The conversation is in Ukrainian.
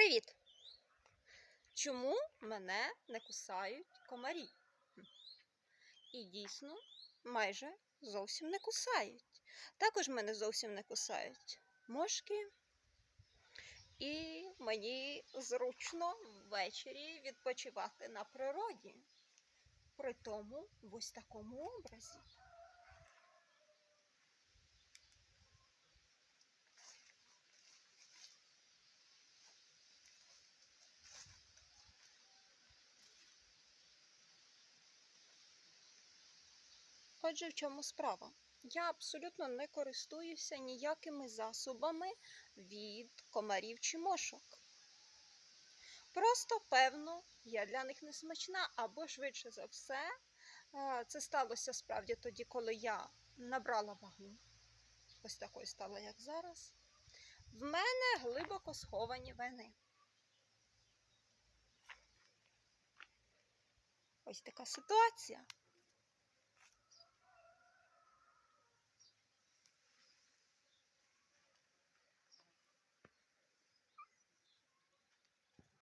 Привіт! Чому мене не кусають комарі? І дійсно, майже зовсім не кусають. Також мене зовсім не кусають мошки. І мені зручно ввечері відпочивати на природі. При тому в ось такому образі. Отже, в чому справа? Я абсолютно не користуюся ніякими засобами від комарів чи мошок. Просто, певно, я для них не смачна, або швидше за все, це сталося справді тоді, коли я набрала вагу. Ось такою стала, як зараз. В мене глибоко сховані вени. Ось така ситуація.